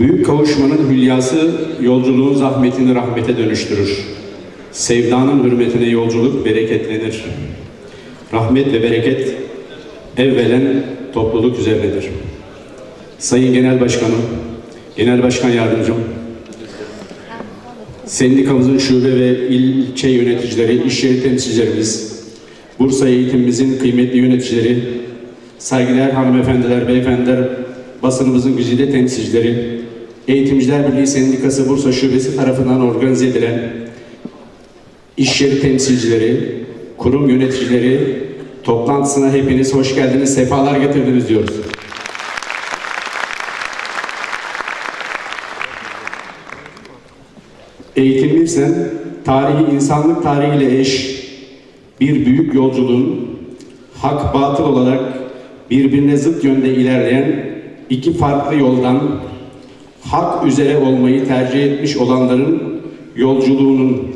Büyük kavuşmanın hülyası yolculuğun zahmetini rahmete dönüştürür. Sevdanın hürmetine yolculuk bereketlenir. Rahmet ve bereket evvelen topluluk üzerinedir. Sayın Genel Başkanım, Genel Başkan Yardımcım, sendikamızın şube ve ilçe yöneticileri, iş yeri temsilcilerimiz, Bursa eğitimimizin kıymetli yöneticileri, saygıdeğer hanımefendiler, beyefendiler, basınımızın güzide temsilcileri, Eğitimciler Birliği Sendikası Bursa Şubesi tarafından organize edilen iş yeri temsilcileri, kurum yöneticileri toplantısına hepiniz hoş geldiniz, sefalar getirdiniz diyoruz. Eğitim Birsen, tarihi insanlık tarihiyle eş bir büyük yolculuğun hak batıl olarak birbirine zıt yönde ilerleyen iki farklı yoldan hak üzere olmayı tercih etmiş olanların yolculuğunun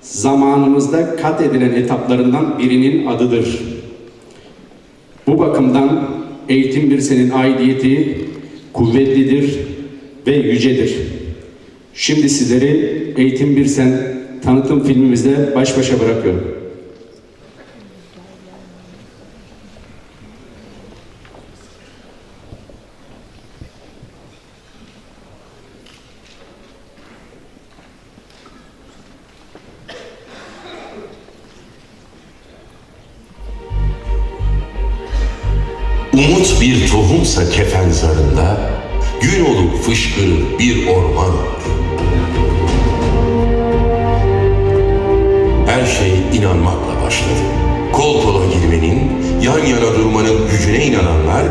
zamanımızda kat edilen etaplarından birinin adıdır. Bu bakımdan eğitim bir senin aidiyeti kuvvetlidir ve yücedir. Şimdi sizleri Eğitim Bir Sen tanıtım filmimizde baş başa bırakıyorum. Umut bir tohumsa kefen zarında, gün olup fışkırır bir orman. Her şey inanmakla başladı. Kol kola girmenin, yan yana durmanın gücüne inananlar,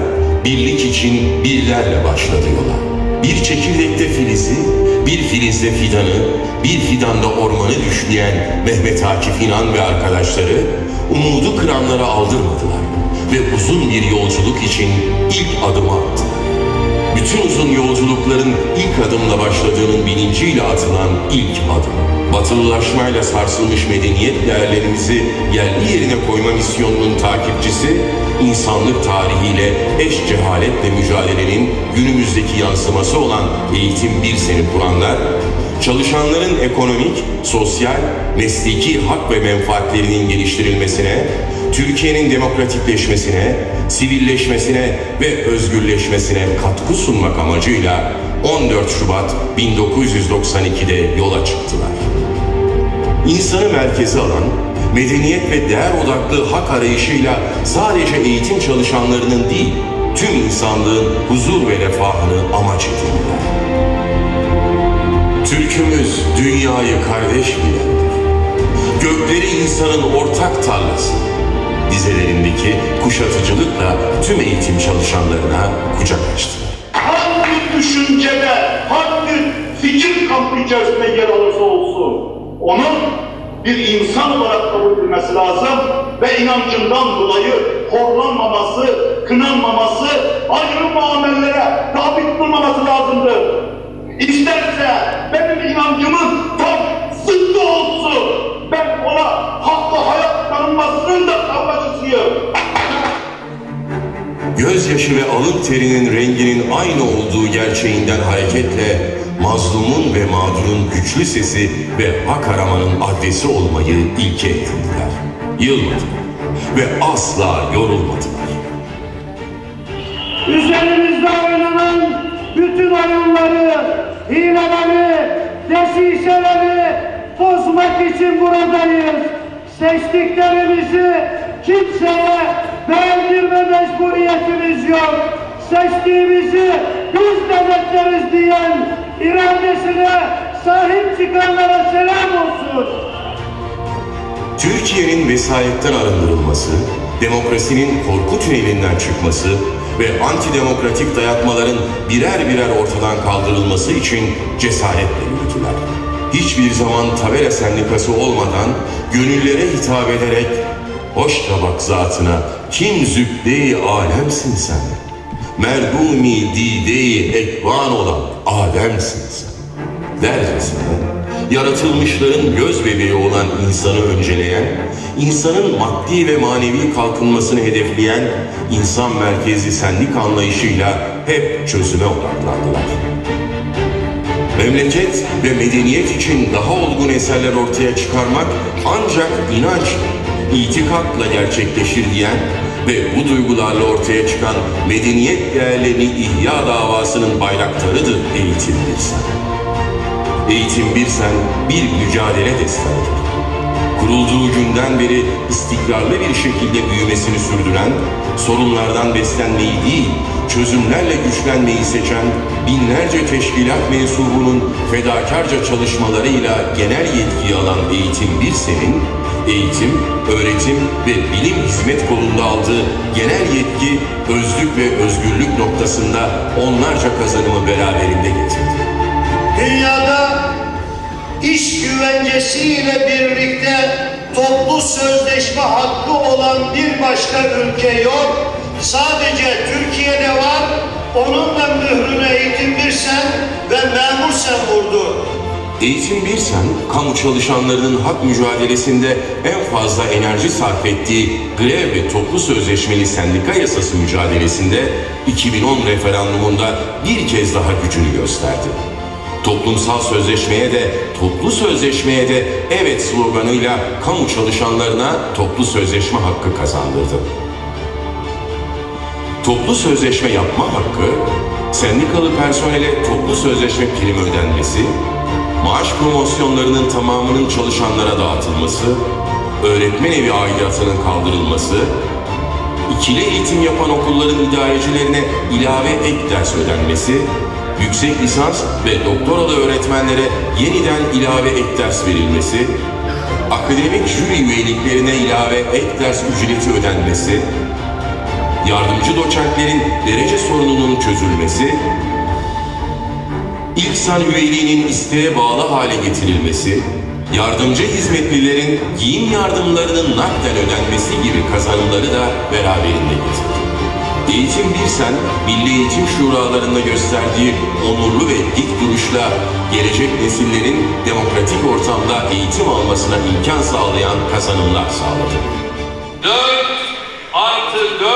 birlik için birlerle başladı yola. Bir çekirdekte filizi, bir filizde fidanı, bir fidanda ormanı düşleyen Mehmet Akif İnan ve arkadaşları umudu kıranlara aldırmadılar ve uzun bir yolculuk için ilk adımı attılar. Bütün uzun yolculukların ilk adımla başladığının bilinciyle atılan ilk adım. Batılılaşmayla sarsılmış medeniyet değerlerimizi yerli yerine koyma misyonunun takipçisi, insanlık tarihiyle eş cehaletle mücadelenin günümüzdeki yansıması olan eğitim bir seni kuranlar, çalışanların ekonomik, sosyal, mesleki hak ve menfaatlerinin geliştirilmesine, Türkiye'nin demokratikleşmesine, sivilleşmesine ve özgürleşmesine katkı sunmak amacıyla 14 Şubat 1992'de yola çıktılar. İnsanı merkeze alan, medeniyet ve değer odaklı hak arayışıyla sadece eğitim çalışanlarının değil, tüm insanlığın huzur ve refahını amaç edindiler. Türkümüz dünyayı kardeş bilendir. Gökleri insanın ortak tarlası. Dizelerindeki kuşatıcılıkla tüm eğitim çalışanlarına kucak açtılar. hangi düşüncede, hangi fikir kampı içerisinde yer alırsa olsun, onun bir insan olarak kabul edilmesi lazım ve inancından dolayı horlanmaması, kınanmaması, ayrı muamelelere tabi tutulmaması lazımdır. İsterse benim inancımın gözyaşı ve alın terinin renginin aynı olduğu gerçeğinden hareketle mazlumun ve mağdurun güçlü sesi ve hak aramanın adresi olmayı ilke edindiler. Yılmadılar ve asla yorulmadılar. Üzerimizde oynanan bütün oyunları, hileleri, desişeleri bozmak için buradayız. Seçtiklerimizi kimseye beğendirme mecburiyetimiz yok. Seçtiğimizi biz denetleriz diyen iradesine sahip çıkanlara selam olsun. Türkiye'nin vesayetten arındırılması, demokrasinin korku tünelinden çıkması ve antidemokratik dayatmaların birer birer ortadan kaldırılması için cesaretle yürüdüler. Hiçbir zaman tabela sendikası olmadan gönüllere hitap ederek hoş tabak zatına kim zübde-i alemsin sen. Merhumi dide-i ekvan olan Adem'sin sen. Dercesine yaratılmışların göz bebeği olan insanı önceleyen, insanın maddi ve manevi kalkınmasını hedefleyen insan merkezli sendik anlayışıyla hep çözüme odaklandılar. Memleket ve medeniyet için daha olgun eserler ortaya çıkarmak ancak inanç, itikatla gerçekleşir diyen ve bu duygularla ortaya çıkan medeniyet değerlerini ihya davasının bayraktarıdır eğitim bilsen. Eğitim bir sen bir mücadele destanıdır. Kurulduğu günden beri istikrarlı bir şekilde büyümesini sürdüren, sorunlardan beslenmeyi değil, çözümlerle güçlenmeyi seçen binlerce teşkilat mensubunun fedakarca çalışmalarıyla genel yetkiyi alan Eğitim Bir Sen'in, eğitim, öğretim ve bilim hizmet kolunda aldığı genel yetki, özlük ve özgürlük noktasında onlarca kazanımı beraberinde getirdi. Dünyada iş güvencesiyle birlikte toplu sözleşme hakkı olan bir başka ülke yok. Sadece Türkiye'de var. Onun da mührünü eğitim bir sen ve memur sen vurdu. Eğitim Birsen, kamu çalışanlarının hak mücadelesinde en fazla enerji sarf ettiği grev ve toplu sözleşmeli sendika yasası mücadelesinde 2010 referandumunda bir kez daha gücünü gösterdi. Toplumsal sözleşmeye de, toplu sözleşmeye de evet sloganıyla kamu çalışanlarına toplu sözleşme hakkı kazandırdı. Toplu sözleşme yapma hakkı, sendikalı personele toplu sözleşme primi ödenmesi, maaş promosyonlarının tamamının çalışanlara dağıtılması, öğretmen evi aidatının kaldırılması, ikili eğitim yapan okulların idarecilerine ilave ek ders ödenmesi, yüksek lisans ve doktoralı öğretmenlere yeniden ilave ek ders verilmesi, akademik jüri üyeliklerine ilave ek ders ücreti ödenmesi, yardımcı doçentlerin derece sorununun çözülmesi, ilk san üyeliğinin isteğe bağlı hale getirilmesi, yardımcı hizmetlilerin giyim yardımlarının nakden ödenmesi gibi kazanımları da beraberinde getirdi. Eğitim Birsen, Milli Eğitim Şuralarında gösterdiği onurlu ve dik duruşla gelecek nesillerin demokratik ortamda eğitim almasına imkan sağlayan kazanımlar sağladı. 4 artı 4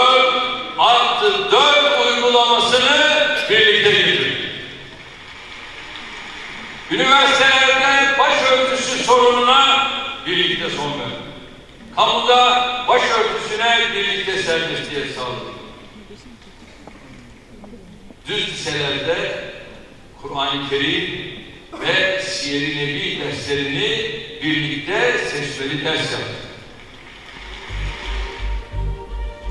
artı 4 uygulamasını birlikte getirdik. Üniversitelerde başörtüsü sorununa birlikte son verdik. Kamuda başörtüsüne birlikte serbestiyet sağladık. Düz liselerde Kur'an-ı Kerim ve Siyer-i Nebi derslerini birlikte seçmeli ders yaptık.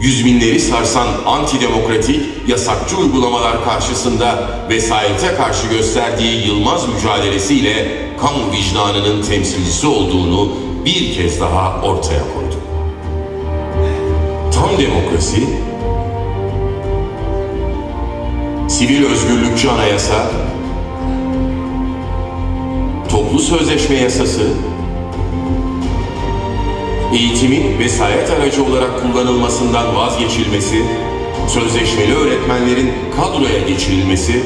Yüz binleri sarsan antidemokratik, yasakçı uygulamalar karşısında vesayete karşı gösterdiği yılmaz mücadelesiyle kamu vicdanının temsilcisi olduğunu bir kez daha ortaya koydu. Tam demokrasi, sivil özgürlükçü anayasa, toplu sözleşme yasası, eğitimin vesayet aracı olarak kullanılmasından vazgeçilmesi, sözleşmeli öğretmenlerin kadroya geçirilmesi,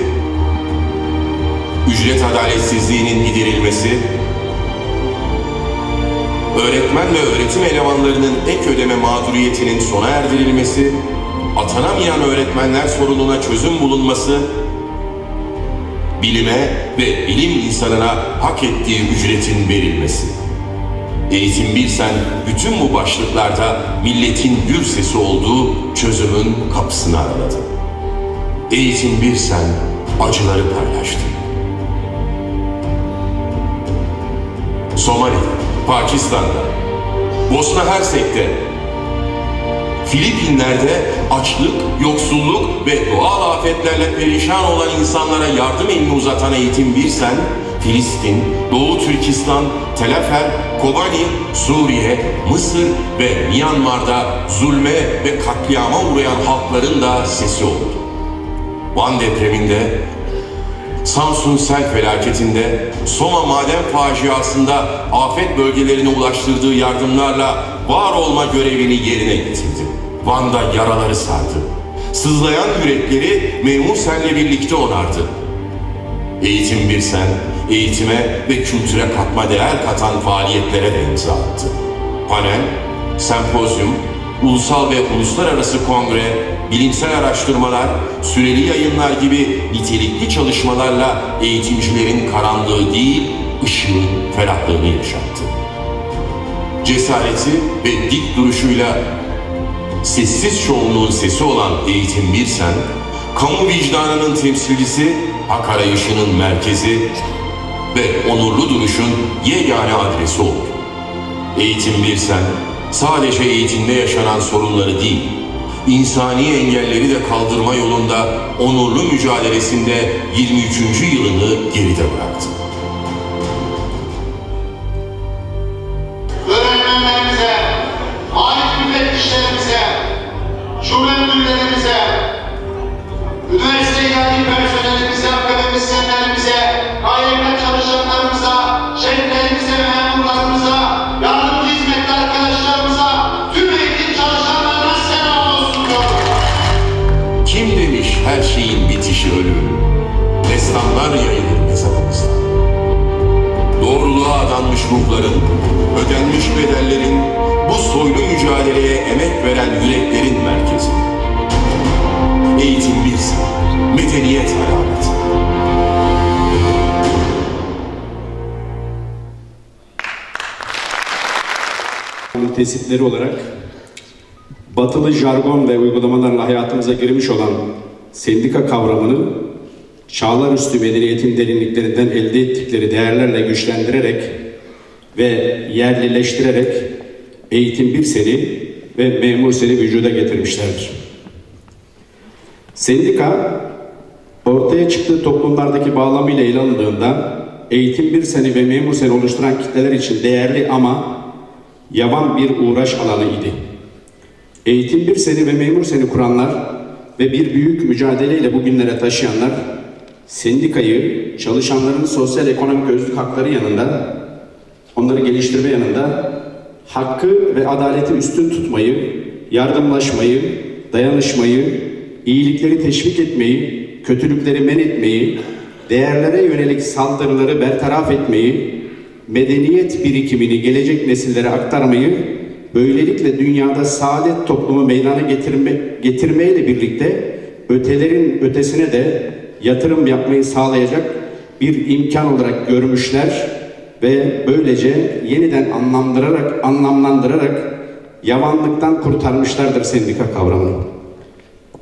ücret adaletsizliğinin giderilmesi, öğretmen ve öğretim elemanlarının ek ödeme mağduriyetinin sona erdirilmesi, atanamayan öğretmenler sorununa çözüm bulunması, bilime ve bilim insanına hak ettiği ücretin verilmesi. Eğitim Bilsen bütün bu başlıklarda milletin gür sesi olduğu çözümün kapısını araladı. Eğitim Bilsen acıları paylaştı. Somali'de, Pakistan'da, Bosna Hersek'te, Filipinler'de açlık, yoksulluk ve doğal afetlerle perişan olan insanlara yardım elini uzatan eğitim Bilsen, Filistin, Doğu Türkistan, Telafer, Kobani, Suriye, Mısır ve Myanmar'da zulme ve katliama uğrayan halkların da sesi oldu. Van depreminde, Samsun sel felaketinde, Soma maden faciasında afet bölgelerine ulaştırdığı yardımlarla var olma görevini yerine getirdi. Van'da yaraları sardı. Sızlayan yürekleri memur senle birlikte onardı. Eğitim bir sen, eğitime ve kültüre katma değer katan faaliyetlere de imza attı. Panel, sempozyum, ulusal ve uluslararası kongre, bilimsel araştırmalar, süreli yayınlar gibi nitelikli çalışmalarla eğitimcilerin karanlığı değil, ışığı, ferahlığını yaşattı. Cesareti ve dik duruşuyla sessiz çoğunluğun sesi olan Eğitim Birsen, kamu vicdanının temsilcisi, hak arayışının merkezi ve onurlu duruşun yegane adresi oldu. Eğitim Birsen, sadece eğitimde yaşanan sorunları değil, insani engelleri de kaldırma yolunda onurlu mücadelesinde 23. yılını geride bıraktı. Destanlar yayılır mezarımızda. Doğruluğa adanmış ruhların, ödenmiş bedellerin, bu soylu mücadeleye emek veren yüreklerin merkezi. Eğitim bilsin, medeniyet alameti. müntesipleri olarak batılı jargon ve uygulamalarla hayatımıza girmiş olan sendika kavramını çağlar üstü medeniyetin derinliklerinden elde ettikleri değerlerle güçlendirerek ve yerlileştirerek eğitim bir seni ve memur seni vücuda getirmişlerdir. Sendika ortaya çıktığı toplumlardaki bağlamıyla ele alındığında eğitim bir seni ve memur seni oluşturan kitleler için değerli ama yavan bir uğraş alanı idi. Eğitim bir seni ve memur seni kuranlar ve bir büyük mücadeleyle bugünlere taşıyanlar sendikayı çalışanların sosyal ekonomik özlük hakları yanında onları geliştirme yanında hakkı ve adaleti üstün tutmayı, yardımlaşmayı, dayanışmayı, iyilikleri teşvik etmeyi, kötülükleri men etmeyi, değerlere yönelik saldırıları bertaraf etmeyi, medeniyet birikimini gelecek nesillere aktarmayı, böylelikle dünyada saadet toplumu meydana getirme, getirmeyle birlikte ötelerin ötesine de yatırım yapmayı sağlayacak bir imkan olarak görmüşler ve böylece yeniden anlamlandırarak, anlamlandırarak yavanlıktan kurtarmışlardır sendika kavramını.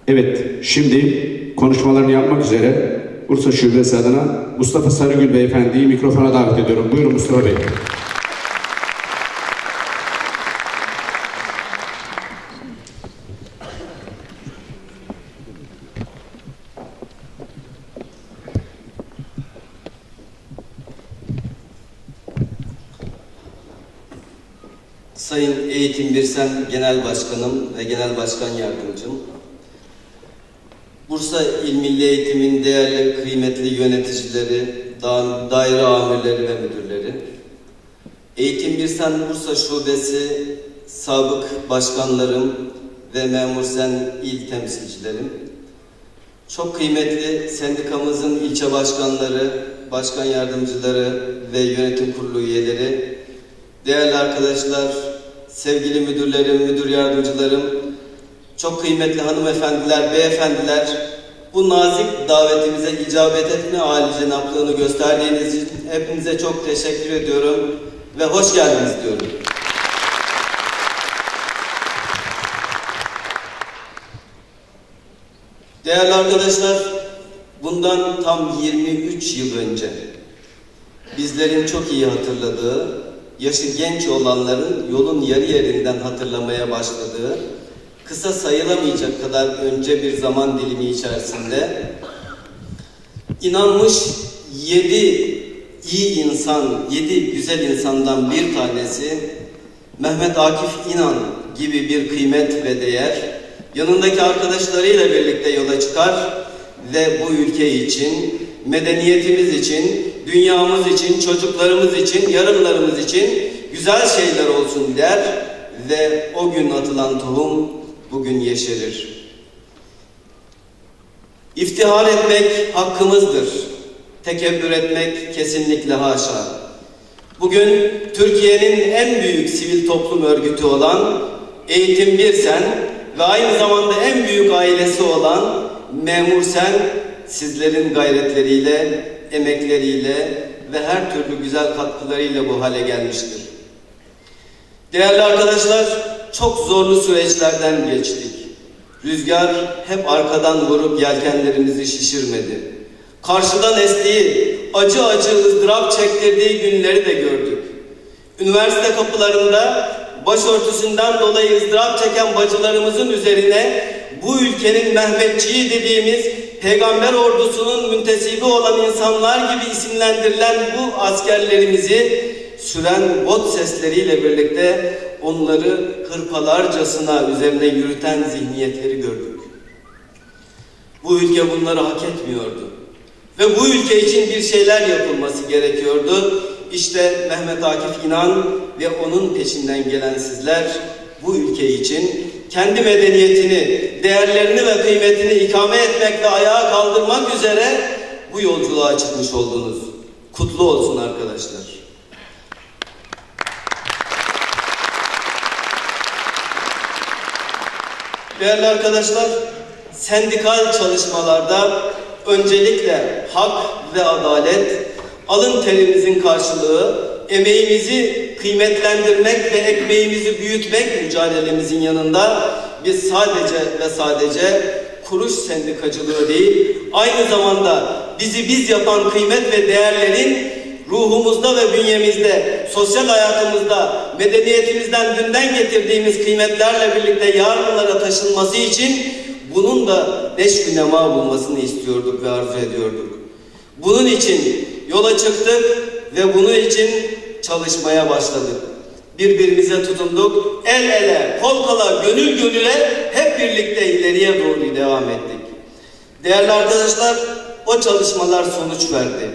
Evet, şimdi konuşmalarını yapmak üzere Bursa Şubesi adına Mustafa Sarıgül Beyefendi'yi mikrofona davet ediyorum. Buyurun Mustafa Bey. Sayın Eğitim Birsen Genel Başkanım ve Genel Başkan Yardımcım, Bursa İl Milli Eğitim'in değerli, kıymetli yöneticileri, da daire amirleri ve müdürleri, Eğitim Birsen Bursa Şubesi sabık başkanlarım ve Memur Sen il temsilcilerim, çok kıymetli sendikamızın ilçe başkanları, başkan yardımcıları ve yönetim kurulu üyeleri, değerli arkadaşlar, sevgili müdürlerim, müdür yardımcılarım, çok kıymetli hanımefendiler, beyefendiler, bu nazik davetimize icabet etme âli cenaplığını gösterdiğiniz için hepinize çok teşekkür ediyorum ve hoş geldiniz diyorum. Değerli arkadaşlar, bundan tam 23 yıl önce bizlerin çok iyi hatırladığı, yaşı genç olanların yolun yarı yerinden hatırlamaya başladığı, kısa sayılamayacak kadar önce bir zaman dilimi içerisinde inanmış yedi iyi insan, yedi güzel insandan bir tanesi Mehmet Akif İnan gibi bir kıymet ve değer yanındaki arkadaşlarıyla birlikte yola çıkar ve bu ülke için, medeniyetimiz için, dünyamız için, çocuklarımız için, yarınlarımız için güzel şeyler olsun der ve o gün atılan tohum bugün yeşerir. İftihar etmek hakkımızdır. Tekebbür etmek kesinlikle haşa. Bugün Türkiye'nin en büyük sivil toplum örgütü olan Eğitim Bir Sen ve aynı zamanda en büyük ailesi olan Memur Sen sizlerin gayretleriyle, emekleriyle ve her türlü güzel katkılarıyla bu hale gelmiştir. Değerli arkadaşlar, çok zorlu süreçlerden geçtik. Rüzgar hep arkadan vurup yelkenlerimizi şişirmedi. Karşıdan estiği, acı acı ızdırap çektirdiği günleri de gördük. Üniversite kapılarında başörtüsünden dolayı ızdırap çeken bacılarımızın üzerine bu ülkenin Mehmetçiği dediğimiz peygamber ordusunun müntesibi olan insanlar gibi isimlendirilen bu askerlerimizi süren bot sesleriyle birlikte onları hırpalarcasına üzerine yürüten zihniyetleri gördük. Bu ülke bunları hak etmiyordu. Ve bu ülke için bir şeyler yapılması gerekiyordu. İşte Mehmet Akif İnan ve onun peşinden gelen sizler bu ülke için kendi medeniyetini, değerlerini ve kıymetini ikame etmek ve ayağa kaldırmak üzere bu yolculuğa çıkmış oldunuz. Kutlu olsun arkadaşlar. Değerli arkadaşlar, sendikal çalışmalarda öncelikle hak ve adalet, alın terimizin karşılığı, emeğimizi kıymetlendirmek ve ekmeğimizi büyütmek mücadelemizin yanında biz sadece ve sadece kuruş sendikacılığı değil, aynı zamanda bizi biz yapan kıymet ve değerlerin ruhumuzda ve bünyemizde, sosyal hayatımızda, medeniyetimizden dünden getirdiğimiz kıymetlerle birlikte yarınlara taşınması için bunun da neşv nema bulmasını istiyorduk ve arzu ediyorduk. Bunun için yola çıktık ve bunun için çalışmaya başladık. Birbirimize tutunduk, el ele, kol kola, gönül gönüle hep birlikte ileriye doğru devam ettik. Değerli arkadaşlar, o çalışmalar sonuç verdi.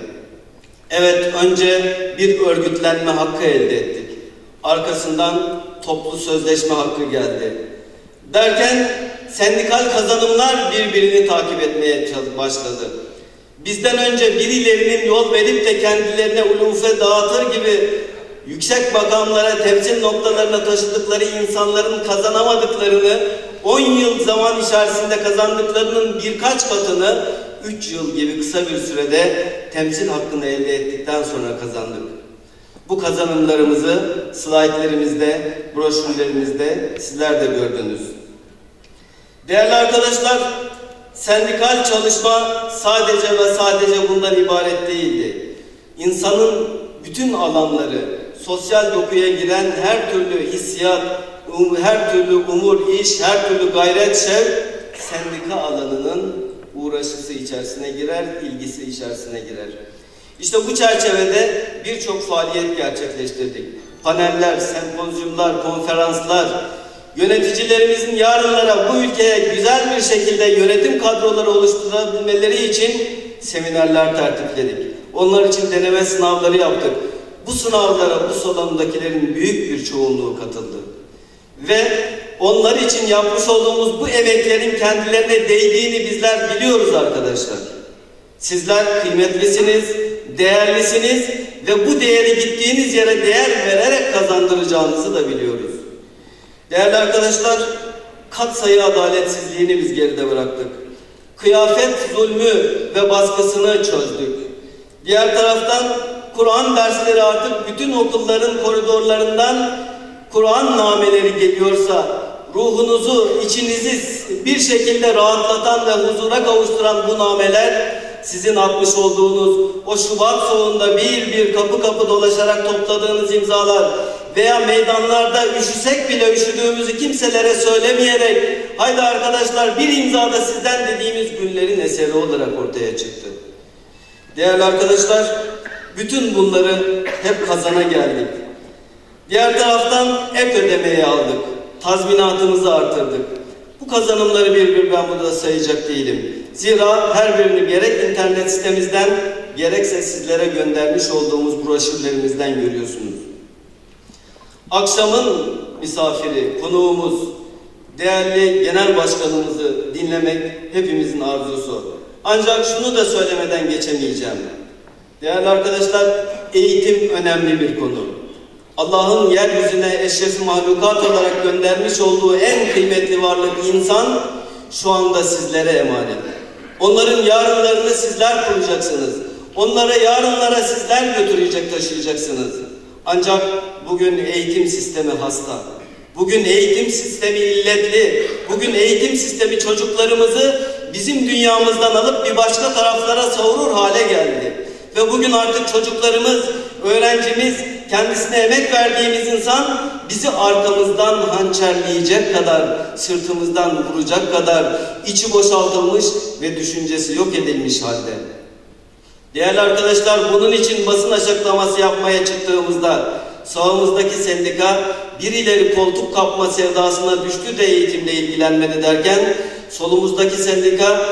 Evet, önce bir örgütlenme hakkı elde ettik. Arkasından toplu sözleşme hakkı geldi. Derken sendikal kazanımlar birbirini takip etmeye başladı. Bizden önce birilerinin yol verip de kendilerine ulufe dağıtır gibi yüksek makamlara, temsil noktalarına taşıdıkları insanların kazanamadıklarını 10 yıl zaman içerisinde kazandıklarının birkaç katını 3 yıl gibi kısa bir sürede temsil hakkını elde ettikten sonra kazandık. Bu kazanımlarımızı slaytlerimizde, broşürlerimizde sizler de gördünüz. Değerli arkadaşlar, sendikal çalışma sadece ve sadece bundan ibaret değildi. İnsanın bütün alanları, sosyal dokuya giren her türlü hissiyat, um, her türlü umur, iş, her türlü gayret, şev, sendika alanının uğraşısı içerisine girer, ilgisi içerisine girer. İşte bu çerçevede birçok faaliyet gerçekleştirdik. Paneller, sempozyumlar, konferanslar, yöneticilerimizin yarınlara bu ülkeye güzel bir şekilde yönetim kadroları oluşturabilmeleri için seminerler tertipledik. Onlar için deneme sınavları yaptık. Bu sınavlara bu salondakilerin büyük bir çoğunluğu katıldı. Ve onlar için yapmış olduğumuz bu emeklerin kendilerine değdiğini bizler biliyoruz arkadaşlar. Sizler kıymetlisiniz, değerlisiniz ve bu değeri gittiğiniz yere değer vererek kazandıracağınızı da biliyoruz. Değerli arkadaşlar, katsayı adaletsizliğini biz geride bıraktık. Kıyafet zulmü ve baskısını çözdük. Diğer taraftan Kur'an dersleri artık bütün okulların koridorlarından Kur'an nameleri geliyorsa ruhunuzu, içinizi bir şekilde rahatlatan ve huzura kavuşturan bu nameler sizin atmış olduğunuz o Şubat soğunda bir bir kapı kapı dolaşarak topladığınız imzalar veya meydanlarda üşüsek bile üşüdüğümüzü kimselere söylemeyerek haydi arkadaşlar bir imzada sizden dediğimiz günlerin eseri olarak ortaya çıktı. Değerli arkadaşlar bütün bunları hep kazana geldik. Diğer taraftan ek ödemeyi aldık. Tazminatımızı artırdık. Bu kazanımları bir bir ben burada sayacak değilim. Zira her birini gerek internet sitemizden gerekse sizlere göndermiş olduğumuz broşürlerimizden görüyorsunuz. Akşamın misafiri, konuğumuz, değerli genel başkanımızı dinlemek hepimizin arzusu. Ancak şunu da söylemeden geçemeyeceğim. Değerli arkadaşlar, eğitim önemli bir konu. Allah'ın yeryüzüne eşrefi mahlukat olarak göndermiş olduğu en kıymetli varlık insan şu anda sizlere emanet. Onların yarınlarını sizler kuracaksınız. Onlara yarınlara sizler götürecek, taşıyacaksınız. Ancak bugün eğitim sistemi hasta. Bugün eğitim sistemi illetli. Bugün eğitim sistemi çocuklarımızı bizim dünyamızdan alıp bir başka taraflara savurur hale geldi. Ve bugün artık çocuklarımız, öğrencimiz, kendisine emek verdiğimiz insan bizi arkamızdan hançerleyecek kadar, sırtımızdan vuracak kadar içi boşaltılmış ve düşüncesi yok edilmiş halde. Değerli arkadaşlar bunun için basın açıklaması yapmaya çıktığımızda sağımızdaki sendika birileri koltuk kapma sevdasına düştü de eğitimle ilgilenmedi derken solumuzdaki sendika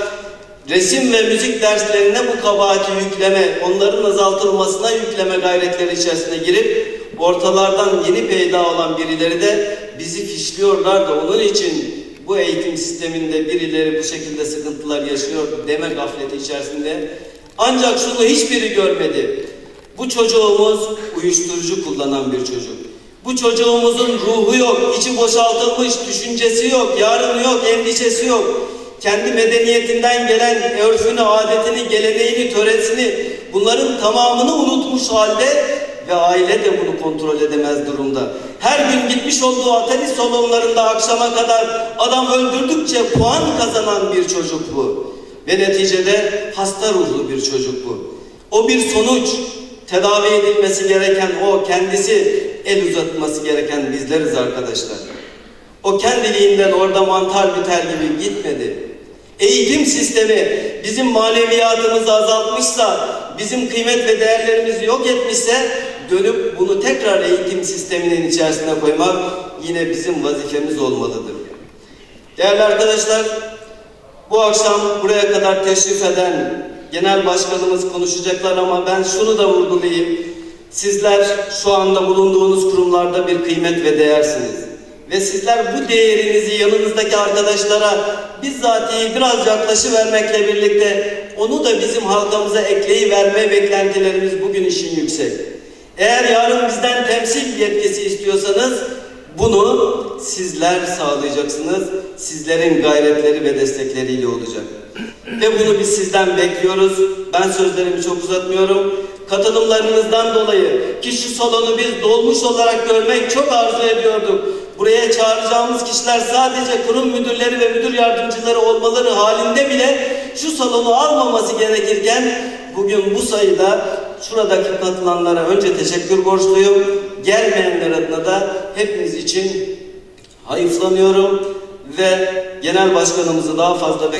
resim ve müzik derslerine bu kabahati yükleme, onların azaltılmasına yükleme gayretleri içerisine girip ortalardan yeni peyda olan birileri de bizi fişliyorlar da onun için bu eğitim sisteminde birileri bu şekilde sıkıntılar yaşıyor deme gafleti içerisinde. Ancak şunu hiçbiri görmedi. Bu çocuğumuz uyuşturucu kullanan bir çocuk. Bu çocuğumuzun ruhu yok, içi boşaltılmış, düşüncesi yok, yarını yok, endişesi yok kendi medeniyetinden gelen örfünü, adetini, geleneğini, töresini bunların tamamını unutmuş halde ve aile de bunu kontrol edemez durumda. Her gün gitmiş olduğu atari salonlarında akşama kadar adam öldürdükçe puan kazanan bir çocuk bu. Ve neticede hasta ruhlu bir çocuk bu. O bir sonuç. Tedavi edilmesi gereken o, kendisi el uzatması gereken bizleriz arkadaşlar. O kendiliğinden orada mantar biter gibi gitmedi. Eğitim sistemi bizim maneviyatımızı azaltmışsa, bizim kıymet ve değerlerimizi yok etmişse dönüp bunu tekrar eğitim sisteminin içerisine koymak yine bizim vazifemiz olmalıdır. Değerli arkadaşlar, bu akşam buraya kadar teşrif eden genel başkanımız konuşacaklar ama ben şunu da vurgulayayım. Sizler şu anda bulunduğunuz kurumlarda bir kıymet ve değersiniz. Ve sizler bu değerinizi yanınızdaki arkadaşlara bizzatihi biraz yaklaşıvermekle birlikte onu da bizim halkamıza ekleyiverme beklentilerimiz bugün işin yüksek. Eğer yarın bizden temsil yetkisi istiyorsanız bunu sizler sağlayacaksınız. Sizlerin gayretleri ve destekleriyle olacak. Ve bunu biz sizden bekliyoruz. Ben sözlerimi çok uzatmıyorum. Katılımlarınızdan dolayı ki şu salonu biz dolmuş olarak görmek çok arzu ediyorduk. Buraya çağıracağımız kişiler sadece kurum müdürleri ve müdür yardımcıları olmaları halinde bile şu salonu almaması gerekirken bugün bu sayıda şuradaki katılanlara önce teşekkür borçluyum. Gelmeyenler adına da hepiniz için hayıflanıyorum ve genel başkanımızı daha fazla